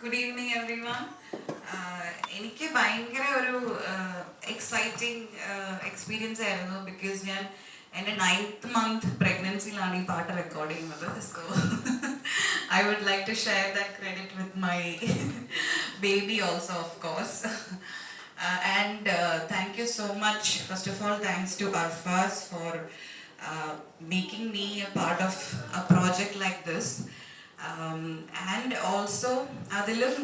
Good evening every one എനിക്ക് ഭയങ്കര ഒരു എക്സൈറ്റിംഗ് എക്സ്പീരിയൻസ് ആയിരുന്നു ബിക്കോസ് ഞാൻ എന്റെ നയൻത്ത് മന്ത് പ്രഗ്നൻസിയിലാണ് ഈ പാട്ട് റെക്കോർഡ് ചെയ്യുന്നത്. So I would like to share that credit with my baby also of course and thank you so much first of all thanks to Arfaz for making me a part of a project like this. And also അതിലും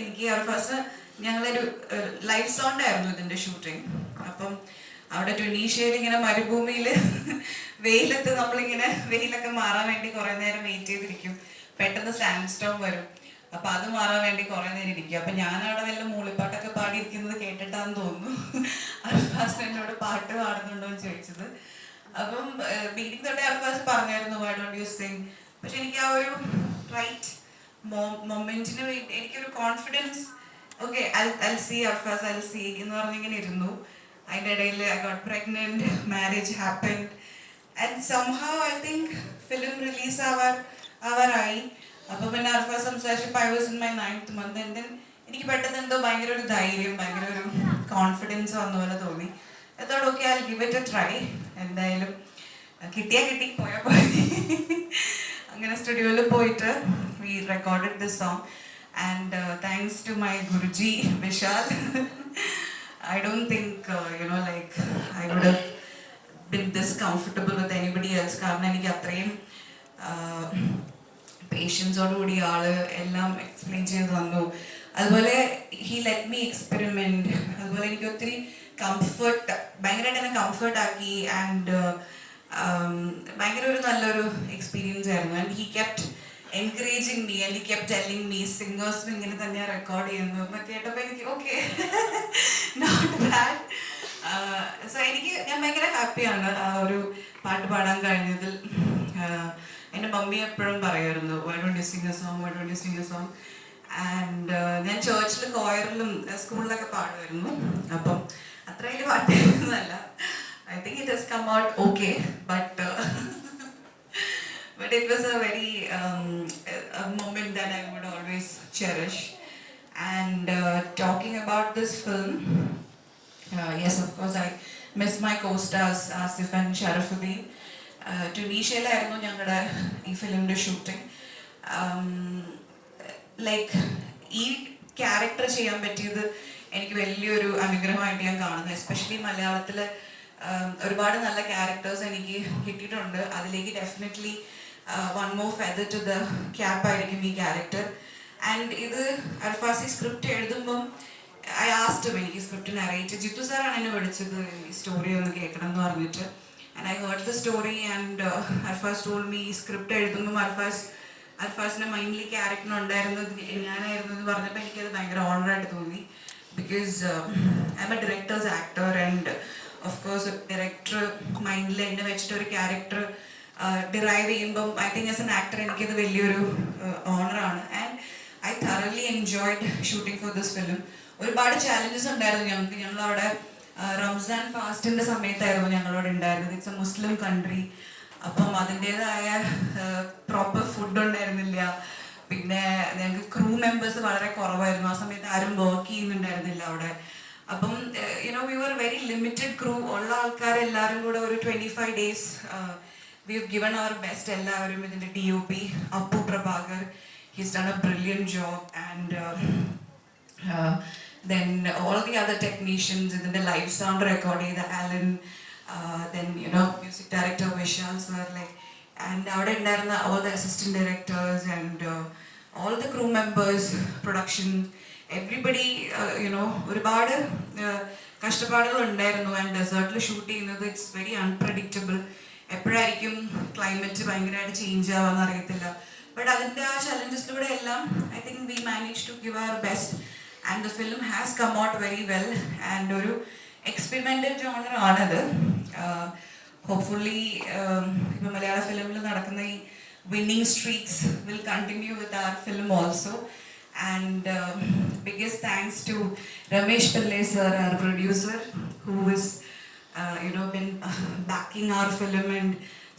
എനിക്ക് അർഫാസ് ഞങ്ങളൊരു life sound ആയിരുന്നു ഇതിന്റെ shooting അപ്പം അവിടെ ടുനീഷ്യയിൽ ഇങ്ങനെ മരുഭൂമിയിൽ വെയിലത്ത് നമ്മളിങ്ങനെ വെയിലൊക്കെ മാറാൻ വേണ്ടി കുറേ നേരം വെയിറ്റ് ചെയ്തിരിക്കും. പെട്ടെന്ന് സാൻഡ് സ്റ്റോം വരും. അപ്പം അത് മാറാൻ വേണ്ടി കുറേ നേരം ഇരിക്കും. അപ്പം ഞാനവിടെ വല്ല മൂളിപ്പാട്ടൊക്കെ പാടിയിരിക്കുന്നത് കേട്ടിട്ടാന്ന് തോന്നുന്നു. അർഫാസ് എന്നോട് പാട്ട് പാടുന്നുണ്ടോ എന്ന് ചോദിച്ചത്. അപ്പം മീറ്റിംഗ് തൊട്ടേ അർഫാസ് പറഞ്ഞായിരുന്നു വൈ ഡോണ്ട് യു സിങ് പക്ഷെ എനിക്ക് ആ ഒരു റൈറ്റ് മൊമെന്റിന് വേണ്ടി എനിക്കൊരു confidence okay I'll see Arfaz I'll see എന്ന് പറഞ്ഞിങ്ങനെ ഇരുന്നു. അതിന്റെ ഇടയിൽ I got pregnant marriage happened and somehow I think film release ആവാർ ആവാറായി. അപ്പോൾ പിന്നെ അർഫാസ് സംസാരിച്ചപ്പോൾ I was in my ninth month and then എനിക്ക് പെട്ടെന്ന് എന്തോ ഭയങ്കര ഒരു ധൈര്യം ഭയങ്കര ഒരു കോൺഫിഡൻസ് വന്ന പോലെ തോന്നി. എത്തോടെ okay I give it a try എന്തായാലും കിട്ടിയാൽ കിട്ടി പോയാൽ പോയി അങ്ങനെ സ്റ്റുഡിയോയിൽ പോയിട്ട് we recorded this song and thanks to my Guruji Vishal. I don't think you know like I would been this comfortable with anybody else കാരണം എനിക്ക് അത്രയും പേഷ്യൻസോടുകൂടി ആൾ എല്ലാം എക്സ്പ്ലെയിൻ ചെയ്ത് തന്നു. അതുപോലെ ഹി ലെറ്റ് മീ എക്സ്പെരിമെന്റ് അതുപോലെ എനിക്ക് ഒത്തിരി കംഫർട്ട് ഭയങ്കരമായിട്ട് എന്നെ കംഫർട്ടാക്കി ആൻഡ് ഭയങ്കര ഒരു നല്ലൊരു എക്സ്പീരിയൻസ് ആയിരുന്നു. And he kept encouraging me and he kept telling me സിംഗേഴ്സും ഇങ്ങനെ തന്നെയാണ് റെക്കോർഡ് ചെയ്യുന്നത് എന്നൊക്കെ കേട്ടപ്പോൾ എനിക്ക് ഓക്കെ നോട്ട് ബാഡ് സോ എനിക്ക് ഞാൻ ഭയങ്കര ഹാപ്പിയാണ് ആ ഒരു പാട്ട് പാടാൻ കഴിഞ്ഞതിൽ. ആഹ് എന്റെ മമ്മി എപ്പോഴും പറയുമായിരുന്നു why don't you sing a song why don't you sing a song and ഞാൻ ചേർച്ചിൽ കോയറിലും സ്കൂളിലൊക്കെ പാടുമായിരുന്നു. അപ്പം അത്രയും പാട്ട് I it has come out okay, but uh, but it was a very um, a, moment that I would always cherish. And uh, talking about this film, uh, yes, of course, I miss my co-stars Asif and Sharafuddin. Uh, ട്യൂണീഷ്യയിലായിരുന്നു ഞങ്ങളുടെ ഈ ഫിലിമിന്റെ shooting like ഈ character ചെയ്യാൻ പറ്റിയത് എനിക്ക് വലിയൊരു അനുഗ്രഹമായിട്ട് ഞാൻ കാണുന്നത് എസ്പെഷ്യലി മലയാളത്തിൽ ഒരുപാട് നല്ല ക്യാരക്ടേഴ്സ് എനിക്ക് കിട്ടിയിട്ടുണ്ട്. അതിലേക്ക് definitely one more feather to the cap ആയിരിക്കും ഈ ക്യാരക്ടർ ആൻഡ് ഇത് അർഫാസി സ്ക്രിപ്റ്റ് എഴുതുമ്പം ഐ ആസ്റ്റ് എനിക്ക് സ്ക്രിപ്റ്റ് നറേറ്റ് ജിത്തു സാറാണ് എന്നെ വിളിച്ചത് സ്റ്റോറി ഒന്ന് കേൾക്കണം എന്ന് പറഞ്ഞിട്ട്. And I heard the story and Arfaz told me script എഴുതുമ്പം Arfaz അർഫാസിന്റെ മൈൻഡിൽ ക്യാരക്ടർ ഉണ്ടായിരുന്നത് ഞാനായിരുന്നു എന്ന് പറഞ്ഞപ്പോൾ എനിക്കത് ഭയങ്കര ഓണറായിട്ട് തോന്നി. Because I'm a director's actor and of course director മൈൻഡിൽ എന്നെ വെച്ചിട്ട് ഒരു ക്യാരക്ടർ ഡിറൈവ് ചെയ്യുമ്പം I think as an actor എനിക്കത് വലിയൊരു ഓണറാണ് and I thoroughly enjoyed shooting for this film ഒരുപാട് ചാലഞ്ചസ് ഉണ്ടായിരുന്നു ഞങ്ങൾക്ക്. ഞങ്ങൾ അവിടെ റംസാൻ ഫാസ്റ്റിന്റെ സമയത്തായിരുന്നു ഞങ്ങളോട് ഉണ്ടായിരുന്നത്. ഇറ്റ്സ് എ മുസ്ലിം കൺട്രി അപ്പം അതിന്റെതായ പ്രോപ്പർ ഫുഡ് ഉണ്ടായിരുന്നില്ല. പിന്നെ ഞങ്ങൾക്ക് ക്രൂ മെമ്പേഴ്സ് വളരെ കുറവായിരുന്നു. ആ സമയത്ത് ആരും വർക്ക് ചെയ്യുന്നുണ്ടായിരുന്നില്ല അവിടെ. അപ്പം you know we were very limited crew ഉള്ള ആൾക്കാരെല്ലാവരും കൂടെ ഒരു twenty five days we have given our best എല്ലാവരും. ഇതിന്റെ D O P Appu Prabhakar he's done a brilliant job and then all the other technicians ഇതിന്റെ live sound record ചെയ്ത Alan then you know music director Vishal sir like and അവിടെ ഉണ്ടായിരുന്ന all the assistant directors and all the crew members production everybody you know ഒരുപാട് uh, കഷ്ടപ്പാടുകൾ ഉണ്ടായിരുന്നു and ഡെസേർട്ടിൽ shoot ചെയ്യുന്നത് it's very unpredictable എപ്പോഴായിരിക്കും climate ഭയങ്കരമായിട്ട് ചേഞ്ച് ആവാന്ന് അറിയത്തില്ല. ബട്ട് അതിന്റെ ആ ചലഞ്ചസിലൂടെ എല്ലാം I think we manage to give our best and the film has come out very well and ഒരു എക്സ്പെരിമെന്റൽ ജോണർ ആണത്. ഹോപ്പ്ഫുള്ളി ഇപ്പം മലയാള ഫിലിമിൽ നടക്കുന്ന ഈ winning streaks will continue with our film also and biggest thanks to Ramesh Pillai sir our producer who is you know been backing our film. And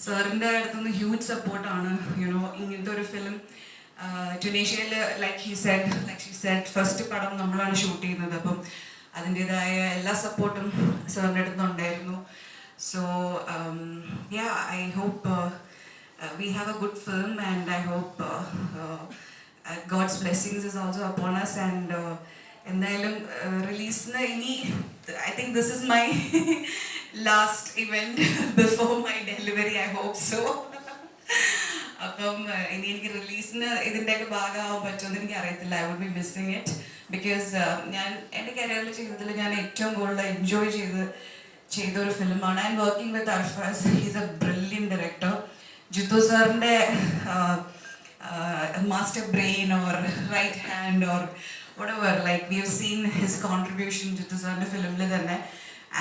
സാറിന്റെ അടുത്തുനിന്ന് huge സപ്പോർട്ടാണ് you know ഇങ്ങനത്തെ ഒരു film ടുനീഷ്യയിൽ like he said like he said first പടം നമ്മളാണ് shoot ചെയ്യുന്നത്. അപ്പം അതിന്റെതായ എല്ലാ സപ്പോർട്ടും സാറിന്റെ അടുത്ത് ഉണ്ടായിരുന്നു. So yeah I hope we have a good film and I hope God's blessings is also upon us and എന്തായാലും റിലീസിന് ഇനി I think this is my last event before my delivery I hope so അപ്പം uh, ഇനി എനിക്ക് റിലീസിന് ഇതിന്റെയൊക്കെ ഭാഗമാവാൻ പറ്റുമെന്ന് എനിക്ക് അറിയത്തില്ല. I would be missing it because ഞാൻ എന്റെ കരിയറിൽ ചെയ്തതിൽ ഞാൻ ഏറ്റവും കൂടുതൽ എൻജോയ് ചെയ്ത് ചെയ്ത ഒരു ഫിലിമാണ്. And working with Arfaz he's a brilliant director Jithu സാറിന്റെ master brain or right hand or whatever like we have seen his contribution Jithu സാറിന്റെ ഫിലിമിൽ തന്നെ.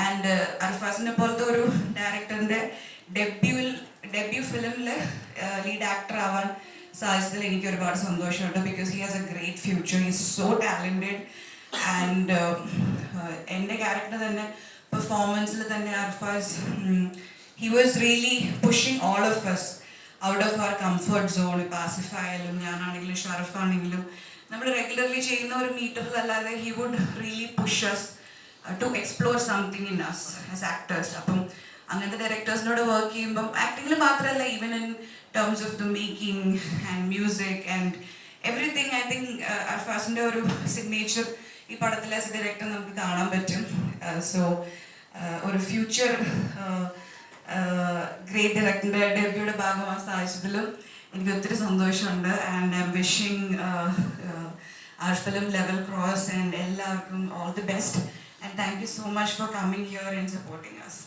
ആൻഡ് അർഫാസിനെ പോലത്തെ ഒരു ഡയറക്ടറിന്റെ ഡെബ്യൂവിൽ ഡെബ്യൂ ഫിലിമിൽ ലീഡ് ആക്ടർ ആവാൻ സാധിച്ചതിൽ എനിക്ക് ഒരുപാട് സന്തോഷമുണ്ട്. Because he has a great future he so talented and എന്റെ ക്യാരക്ടർ തന്നെ പെർഫോമൻസിൽ തന്നെ Arfaz he was really pushing all of us. Out of our comfort zone ഇപ്പം ആസിഫ് ആയാലും ഞാനാണെങ്കിലും ഷറഫ് ആണെങ്കിലും നമ്മൾ റെഗുലർലി ചെയ്യുന്ന ഒരു മീറ്ററിലല്ലാതെ he would really push us to explore something in us as actors അപ്പം അങ്ങനത്തെ ഡയറക്ടേഴ്സിനോട് വർക്ക് ചെയ്യുമ്പം ആക്ടിങ്ങിൽ മാത്രമല്ല even in terms of the making and music and everything I think അർഫാസിന്റെ ഒരു സിഗ്നേച്ചർ ഈ പടത്തിലെ ഡയറക്ടർ നമുക്ക് കാണാൻ പറ്റും. സോ ഒരു ഫ്യൂച്ചർ ഗ്രേറ്റ് ഡയറക്ടറിന്റെ ഡെബ്യൂടെ ഭാഗമാകാൻ സാധിച്ചതിലും എനിക്ക് ഒത്തിരി സന്തോഷമുണ്ട്. And I'm wishing our film Level Cross and എല്ലാവർക്കും all the best and thank you so much for coming here and supporting us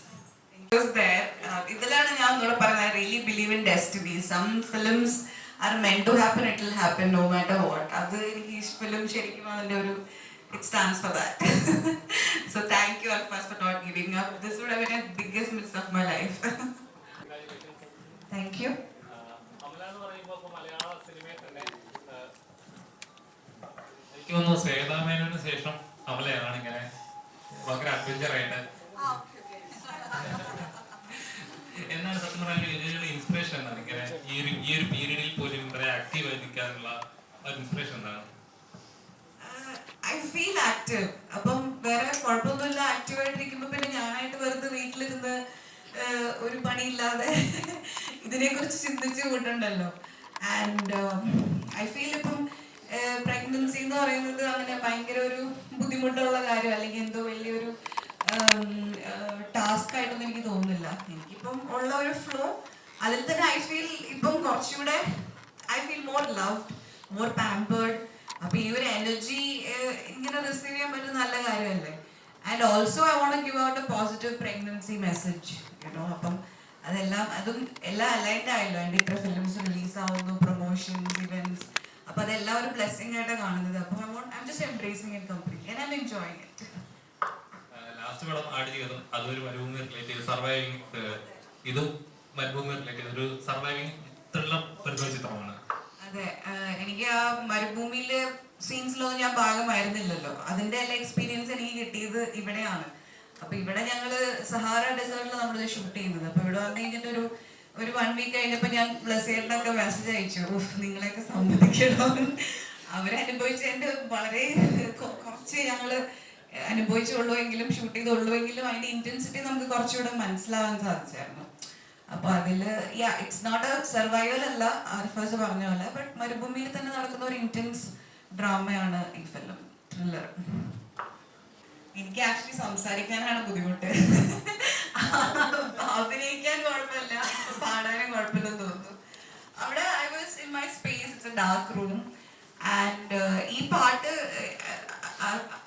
ഇതിലാണ് ഞാൻ ഒന്നുകൂടെ പറഞ്ഞത് really believe in destiny some films are meant to happen it will happen no matter what അത് എനിക്ക് ഈ ഫിലിം ശരിക്കും അതിന്റെ ഒരു it stands for that. so thank you all first for not giving up. This would have been the biggest miss of my life. thank you. എനിക്ക് തോന്നുന്നു ശ്വേതാമേനോന് ശേഷം അമലയാണ് ഇങ്ങനെ ഭയങ്കര അഡ്വഞ്ചർ ആയിട്ട് എന്നാണ് സത്യം പറഞ്ഞാൽ ഇതിനുള്ള ഇൻസ്പിറേഷൻ എന്താണ് ഇങ്ങനെ ഈ ഒരു ഈ ഒരു പീരീഡിൽ പോലും വളരെ ആക്റ്റീവ് ആയി നിൽക്കാനുള്ള ഒരു ഇൻസ്പിറേഷൻ എന്താണ് ഐ ഫീൽ ആക്റ്റീവ് അപ്പം വേറെ കുഴപ്പമൊന്നുമില്ല. ആക്റ്റീവ് ആയിട്ടിരിക്കുമ്പോൾ പിന്നെ ഞാനായിട്ട് വെറുതെ വീട്ടിലിരുന്ന് ഒരു പണിയില്ലാതെ ഇതിനെ കുറിച്ച് ചിന്തിച്ച് കൂട്ടുണ്ടല്ലോ ആൻഡ് ഐ ഫീൽ ഇപ്പം പ്രഗ്നൻസി എന്ന് പറയുന്നത് അങ്ങനെ ഭയങ്കര ഒരു ബുദ്ധിമുട്ടുള്ള കാര്യം അല്ലെങ്കിൽ എന്തോ വലിയൊരു ടാസ്ക് ആയിട്ടൊന്നും എനിക്ക് തോന്നുന്നില്ല. എനിക്കിപ്പം ഉള്ള ഒരു ഫ്ലോ അതിൽ തന്നെ ഐ ഫീൽ ഇപ്പം കുറച്ചുകൂടെ I feel more love more pampered അപ്പൊ ഈ ഒരു എനർജി ഇങ്ങനെ റിസീവ് ചെയ്യാൻ പറ്റുന്ന നല്ല കാര്യമല്ലേ? And also I want give out a positive pregnancy message you know അപ്പം അതെല്ലാം അതും എല്ലാം അലൈൻഡ് ആയല്ലോ. എന്റെ ഇത്ര ഫിലിംസ് റിലീസ് ആവുന്നു പ്രൊമോഷൻസ് ഇവന്റ്സ് അപ്പൊ അതെല്ലാം ഒരു ബ്ലെസ്സിങ് ആയിട്ടാണ് കാണുന്നത്. അപ്പൊ I want I just embracing it completely and I'm enjoying it last അതൊരു മരുഭൂമി റിലേറ്റ് ചെയ്ത് സർവൈവിങ് ഇതും മരുഭൂമി റിലേറ്റ് ഒരു സർവൈവിങ് ത്രില്ലർ പരിപാടി ചിത്രമാണ്. അതെ എനിക്ക് ആ മരുഭൂമിയിലെ സീൻസിലൊന്നും ഞാൻ ഭാഗമായിരുന്നില്ലല്ലോ അതിന്റെ എല്ലാ എക്സ്പീരിയൻസ് എനിക്ക് കിട്ടിയത് ഇവിടെയാണ്. അപ്പൊ ഇവിടെ ഞങ്ങൾ സഹാറ ഡെസേർട്ടിൽ നമ്മൾ ഷൂട്ട് ചെയ്യുന്നത്. അപ്പൊ ഇവിടെ വന്നു കഴിഞ്ഞിട്ട് ഒരു ഒരു വൺ വീക്ക് കഴിഞ്ഞപ്പോ ഞാൻ ബ്ലസേറിനൊക്കെ മെസ്സേജ് അയച്ചു. "ഉഫ്, നിങ്ങളെയൊക്കെ സമ്മതിക്കണോ. അവരനുഭവിച്ചതിന്റെ വളരെ കുറച്ച് ഞങ്ങൾ അനുഭവിച്ചുള്ളൂ എങ്കിലും ഷൂട്ട് ചെയ്തുള്ളൂ എങ്കിലും അതിന്റെ ഇന്റൻസിറ്റി നമുക്ക് കുറച്ചുകൂടെ മനസ്സിലാവാൻ സാധിച്ചായിരുന്നു. അപ്പൊ അതിൽ ഇറ്റ്സ് നോട്ട് എ സർവൈവൽ അല്ല ആർഫാസ് പറഞ്ഞ പോലെ ബട്ട് മരുഭൂമിയിൽ തന്നെ നടക്കുന്ന ഒരു ഇന്റൻസ് ഡ്രാമയാണ് ഈ ഫിലിം ത്രില്ലർ എനിക്ക് ആക്ച്വലി സംസാരിക്കാനാണ് ബുദ്ധിമുട്ട്. അഭിനയിക്കാൻ കുഴപ്പമില്ല പാടാനും കുഴപ്പമില്ലെന്ന് തോന്നുന്നു. അവിടെ I was in my space it's a dark room and ഈ പാട്ട്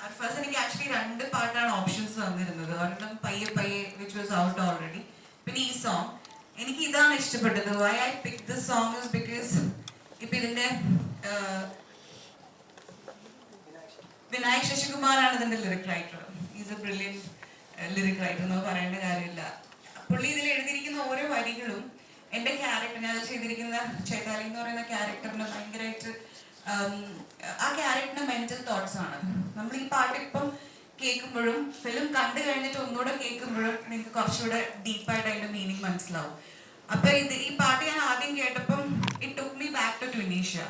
അർഫാസ് എനിക്ക് ആക്ച്വലി രണ്ട് പാട്ടാണ് ഓപ്ഷൻസ് തന്നിരുന്നത്. ഒരെണ്ണം പയ്യെ പയ്യെ വിച്ച് വാസ് ഔട്ട് ഓൾറെഡി പിന്നെ ഈ സോങ് എനിക്ക് ഇതാണ് ഇഷ്ടപ്പെട്ടത് why I pick this song because ഇപ്പൊ ഇതിന്റെ വിനായക് ശശികുമാറാണ് ഇതിന്റെ lyric writer is a brilliant lyric writer എന്ന് പറയേണ്ട കാര്യമില്ല. പുള്ളി ഇതിൽ എഴുതിയിരിക്കുന്ന ഓരോ വരികളും എന്റെ ക്യാരക്ടർ ഞാൻ ചെയ്തിരിക്കുന്ന ചേതാലി എന്ന് പറയുന്ന ക്യാരക്ടറിന് ഭയങ്കരമായിട്ട് ആ ക്യാരക്ടറിന്റെ മെന്റൽ തോട്ട്സ് ആണ്. നമ്മൾ ഈ പാട്ട് ഇപ്പം കേൾക്കുമ്പോഴും ഫിലിം കണ്ടു കഴിഞ്ഞിട്ട് ഒന്നുകൂടെ കേൾക്കുമ്പോഴും നിങ്ങൾക്ക് കുറച്ചുകൂടെ ഡീപ്പായിട്ട് അതിന്റെ മീനിങ് മനസ്സിലാവും. അപ്പൊ ഇത് ഈ പാട്ട് ഞാൻ ആദ്യം കേട്ടപ്പം it took me back to Tunisia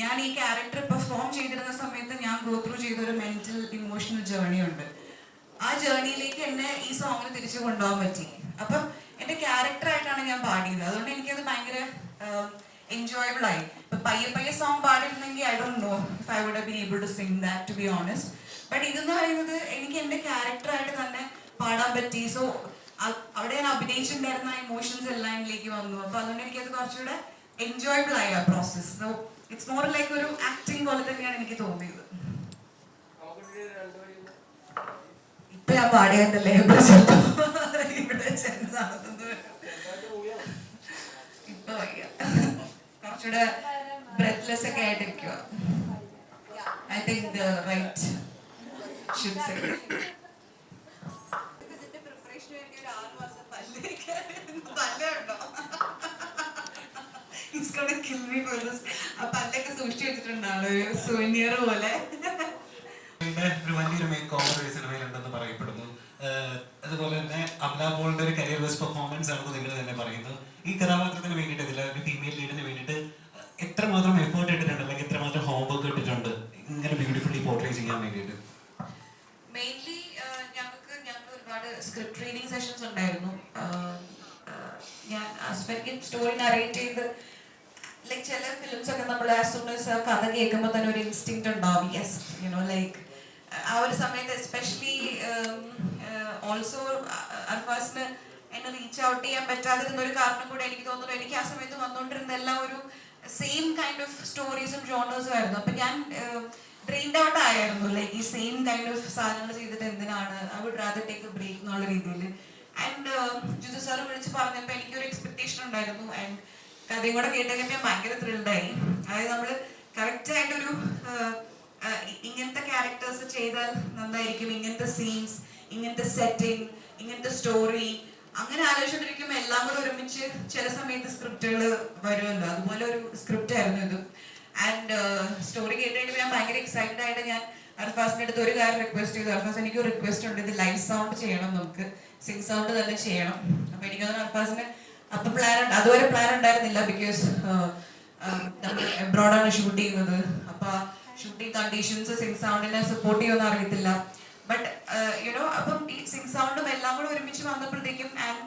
ഞാൻ ഈ ക്യാരക്ടർ പെർഫോം ചെയ്തിരുന്ന സമയത്ത് ഞാൻ ഗോ ത്രൂ ചെയ്ത ഒരു മെന്റൽ ഇമോഷണൽ ജേർണി ഉണ്ട്. ആ ജേർണിയിലേക്ക് എന്നെ ഈ സോങ്ങിന് തിരിച്ചു കൊണ്ടുപോകാൻ പറ്റി. അപ്പം എന്റെ ക്യാരക്ടർ ആയിട്ടാണ് ഞാൻ പാടിയത്. അതുകൊണ്ട് എനിക്കത് ഭയങ്കര എൻജോയബിൾ ആയി. ഇപ്പൊ പയ്യെ പയ്യെ song പാടിയിരുന്നെങ്കിൽ I don't know if I would be able to sing that to be honest but ഇതെന്ന് പറയുന്നത് എനിക്ക് എന്റെ ക്യാരക്ടർ ആയിട്ട് തന്നെ പാടാൻ പറ്റി. സോ അവിടെ ഞാൻ അഭിനയിച്ചിട്ടുണ്ടായിരുന്ന ഇമോഷൻസ് എല്ലാം എന്നിലേക്ക് വന്നു. അപ്പൊ അതുകൊണ്ട് അത് കുറച്ചുകൂടെ എൻജോയബിൾ ആയി ആ process so it's more like ഒരു ആക്ടിങ് പോലെ തന്നെയാണ് എനിക്ക് തോന്നിയത്. ഇപ്പൊ ഞാൻ പാടിയതല്ലേ? ഇവിടെ ചെന്നു ഇവിടെ ചെന്ന് നടന്നത് ഇപ്പൊ വയ്യ. കുറച്ചുകൂടെ ബ്രെത്ത്ലെസ് ഒക്കെ ആയിട്ടിരിക്കുക I think right should say He's gonna kill me for this. ആ പല്ലൊക്കെ സൂക്ഷിച്ചു പോലെ. ഒരു വലിയൊരു മേക്ക് ഓവർ ഈ സിനിമയിലുണ്ടെന്ന് പറയപ്പെടുന്നു. അതുപോലെ തന്നെ അമല പോളിന്റെ ഒരു കരിയർ ബെസ്റ്റ് പെർഫോമൻസ് ആണെന്ന് നിങ്ങൾ തന്നെ പറയുന്നു ഈ കഥാപാത്രത്തിന് വേണ്ടിയിട്ട് ഇതിൽ ഒരു ഫീമെയിൽ ലീഡിന് വേണ്ടിയിട്ട് എത്രമാത്രം എഫേർട്ട് ഇട്ടിട്ടുണ്ട് അല്ലെങ്കിൽ എത്രമാത്രം ഹോംവർക്ക് ഇട്ടിട്ടുണ്ട് ഇങ്ങനെ ബ്യൂട്ടിഫുള്ളി പോർട്രേ ചെയ്യാൻ വേണ്ടിയിട്ട്? മെയിൻലി ഞങ്ങൾക്ക് ഞങ്ങൾക്ക് ഒരുപാട് സ്ക്രിപ്റ്റ് ട്രെയിനിങ് സെഷൻസ് ഉണ്ടായിരുന്നു. ഞാൻ ഹസ്ബൻഡിന് സ്റ്റോറി നറേറ്റ് ചെയ്ത് ലൈക്ക് ചില ഫിലിംസ് ഒക്കെ നമ്മൾ ആസ് കഥ കേൾക്കുമ്പോൾ തന്നെ ഒരു ഇൻസ്റ്റിങ് ഉണ്ടാവും. യെസ് യുനോ ലൈക്ക് ആ ഒരു സമയത്ത് എസ്പെഷ്യലി ഓൾസോ അർഫാസിന് എന്നെ റീച്ച് ഔട്ട് ചെയ്യാൻ പറ്റാതിരുന്ന ഒരു കാരണം കൂടെ എനിക്ക് തോന്നുന്നു. എനിക്ക് ആ സമയത്ത് വന്നുകൊണ്ടിരുന്ന എല്ലാം ഒരു സെയിം കൈൻഡ് ഓഫ് സ്റ്റോറീസും ജോണേഴ്സും ആയിരുന്നു. അപ്പൊ ഞാൻ ഡ്രെയിൻഡ് ഔട്ട് ആയിരുന്നു. ലൈക്ക് ഈ സെയിം കൈൻഡ് ഓഫ് സാധനങ്ങൾ ചെയ്തിട്ട് എന്തിനാണ് I would rather take a break എന്നുള്ള രീതിയിൽ ആൻഡ് ജുജു സാർ വിളിച്ച് പറഞ്ഞപ്പോൾ എനിക്കൊരു എക്സ്പെക്ടേഷൻ ഉണ്ടായിരുന്നു. ആൻഡ് കഥയും കൂടെ കേട്ടപ്പോൾ ഞാൻ ഭയങ്കര ത്രിൽഡായി അതായത് നമ്മൾ കറക്റ്റ് ആയിട്ടൊരു ഇങ്ങനത്തെ ക്യാരക്ടേഴ്സ് ചെയ്താൽ നന്നായിരിക്കും. ഇങ്ങനത്തെ സീൻസ് ഇങ്ങനത്തെ സെറ്റിംഗ് ഇങ്ങനത്തെ സ്റ്റോറി അങ്ങനെ ആലോചിച്ചോണ്ടിരിക്കുമ്പോൾ എല്ലാം കൂടെ ഒരുമിച്ച് ചില സമയത്ത് സ്ക്രിപ്റ്റുകൾ വരുമല്ലോ. അതുപോലെ ഒരു സ്ക്രിപ്റ്റ് ആയിരുന്നു ഇത്. ആൻഡ് സ്റ്റോറി കേട്ടുകഴിഞ്ഞപ്പോൾ ഞാൻ ഭയങ്കര എക്സൈറ്റഡ് ആയിട്ട് ഞാൻ അർഫാസിന്റെ അടുത്ത് ഒരു കാര്യം റിക്വസ്റ്റ് ചെയ്തു. അർഫാസ് എനിക്ക് ഒരു റിക്വസ്റ്റ് ഉണ്ട്. ഇത് ലൈവ് സൗണ്ട് ചെയ്യണം നമുക്ക്. സിംഗ് സൗണ്ട് തന്നെ ചെയ്യണം. അപ്പൊ എനിക്ക് അർഫാസിന്റെ അർഫാസിന് അപ്പൊ പ്ലാൻ അതുവരെ പ്ലാൻ ഉണ്ടായിരുന്നില്ല ബിക്കോസ് നമ്മൾ എബ്രോഡാണ് ഷൂട്ട് ചെയ്യുന്നത്. അപ്പൊ ഷൂട്ടിംഗ് കണ്ടീഷൻസ് സിംഗ് സൗണ്ടിനെ സപ്പോർട്ട് ചെയ്യുമെന്ന് അറിയത്തില്ല. ബട്ട് യുനോ അപ്പം ഈ സിംഗ് സൗണ്ടും എല്ലാം കൂടെ ഒരുമിച്ച് വന്നപ്പോഴത്തേക്കും ആൻഡ്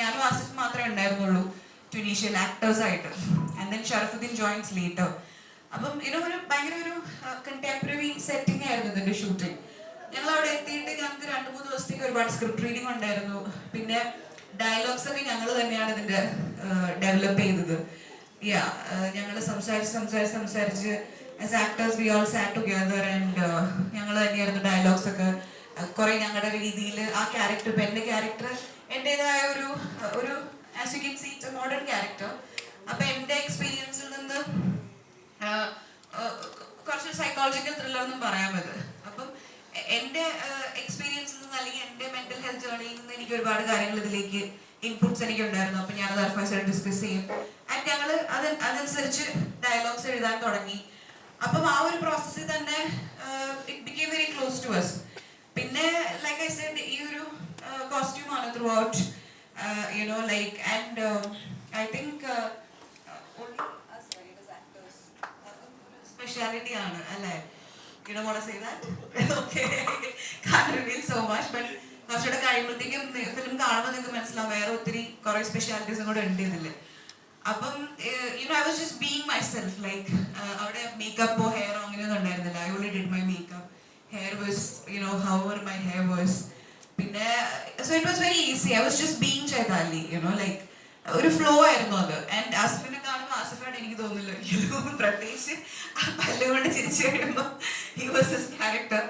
ഞാനും ആസിഫ് മാത്രമേ ഉണ്ടായിരുന്നുള്ളൂ. ട്യൂണീഷ്യൽ ആക്ടേഴ്സ് ആയിട്ട്. And then Sharafuddin joins later അപ്പം ഇനോ ഒരു ഭയങ്കര ഒരു കണ്ടംപററി സെറ്റിംഗ് ആയിരുന്നു ഇതിന്റെ ഷൂട്ടിംഗ് ഞങ്ങൾ അവിടെ എത്തിയിട്ട് ഞങ്ങൾക്ക് രണ്ട് മൂന്ന് ദിവസത്തേക്ക് ഒരുപാട് സ്ക്രിപ്റ്റ് റീഡിംഗ് ഉണ്ടായിരുന്നു. പിന്നെ ഡയലോഗ്സ് ഒക്കെ ഞങ്ങൾ തന്നെയാണ് ഇതിന്റെ ഡെവലപ്പ് ചെയ്തത്. യാ ഞങ്ങൾ സംസാരിച്ച് സംസാരിച്ച് സംസാരിച്ച് as actors we all sat together and ഞങ്ങൾ തന്നെയായിരുന്നു ഡയലോഗ്സ് ഒക്കെ കുറെ ഞങ്ങളുടെ രീതിയിൽ ആ ക്യാരക്ടർ ഇപ്പൊ എന്റെ ക്യാരക്ടർ എന്റേതായ ഒരു ഒരു as you can see a modern character അപ്പൊ എന്റെ എക്സ്പീരിയൻസിൽ നിന്ന് കുറച്ച് സൈക്കോളജിക്കൽ ത്രില്ലർ എന്നും പറയാൻ പറ്റും അപ്പം എന്റെ എക്സ്പീരിയൻസിൽ നിന്ന് അല്ലെങ്കിൽ എന്റെ മെന്റൽ ഹെൽത്ത് ജേർണിയിൽ നിന്ന് എനിക്ക് ഒരുപാട് കാര്യങ്ങൾ ഇതിലേക്ക് ഇൻപുട്സ് എനിക്ക് ഉണ്ടായിരുന്നു അപ്പൊ അത് അർഫാസായിട്ട് ഡിസ്കസ് ചെയ്യും. ആൻഡ് ഞങ്ങൾ അത് അതനുസരിച്ച് ഡയലോഗ്സ് എഴുതാൻ തുടങ്ങി. അപ്പം ആ ഒരു പ്രോസസ്സിൽ തന്നെ it became very close to us പിന്നെ ലൈക്ക് ഐ സെഡ് ഈ ഒരു costume കോസ്റ്റ്യൂമാണ് throughout you know like and I think speciality ആണ് അല്ലേ? You don't want to say that? okay. Can't reveal so much, but കുറച്ചുകൂടെ കഴിയുമ്പോഴത്തേക്കും ഫിലിം കാണുമ്പോൾ നിങ്ങൾക്ക് മനസ്സിലാവും വേറെ ഒത്തിരി കുറെ സ്പെഷ്യാലിറ്റീസും കൂടെ ഉണ്ട് ഇതിൽ. അപ്പം you know I was just being myself like അവിടെ മേക്കപ്പോ ഹെയറോ അങ്ങനെയൊന്നും ഉണ്ടായിരുന്നില്ല. I only did my makeup hair was you know how my hair was പിന്നെ so it was very easy I was just being ചെയ്താലി you know like ഒരു flow ആയിരുന്നു അത്. And ആസിഫിനെ കാണുമ്പോൾ ആസിഫായിട്ട് എനിക്ക് ഒരിക്കലും പ്രത്യേകിച്ച് ആ പല്ലുകൊണ്ട് ചിരിച്ചു കഴിയുമ്പോൾ he was his character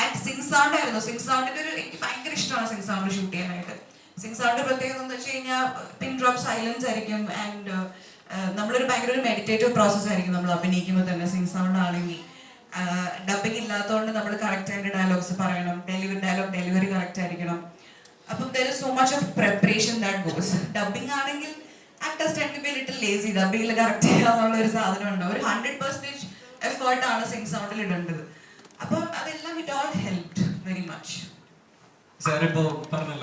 and sync sound ആയിരുന്നു. സിംഗ് സൗണ്ടിന്റെ ഒരു എനിക്ക് ഭയങ്കര ഇഷ്ടമാണ് സിംഗ് സൗണ്ട് ഷൂട്ട് ചെയ്യാനായിട്ട്. സിംഗ് സൗണ്ട് പ്രത്യേകത എന്ന് വെച്ച് കഴിഞ്ഞാൽ പിൻ ഡ്രോപ്പ് സൈലൻസ് ആയിരിക്കും ആൻഡ് നമ്മളൊരു ഭയങ്കര ഒരു മെഡിറ്റേറ്റീവ് പ്രോസസ് ആയിരിക്കും നമ്മൾ അഭിനയിക്കുമ്പോൾ തന്നെ സിംഗ് സൗണ്ട് ആണെങ്കിൽ ഡബിങ് ഇല്ലാത്തതുകൊണ്ട് നമ്മൾ കറക്റ്റ് ആയിട്ട് ഡയലോഗ്സ് പറയണം. ഡെലിവറി ഡയലോഗ് ഡെലിവറി കറക്റ്റ് ആയിരിക്കണം. അപ്പം there is so much of preparation that goes dubbing ആണെങ്കിൽ actors tend to be little lazy ഡബിങ്ങിൽ correct ചെയ്യാന്നുള്ള ഒരു സാധനമുണ്ട്. ഒരു ഹൺഡ്രഡ് പെർസെന്റേജ് എഫേർട്ട് ആണ് സിംഗ് സൗണ്ടിൽ ഇടേണ്ടത്. അപ്പം അതെല്ലാം it all helped very much sir ഇപ്പോൾ പറഞ്ഞല്ലോ.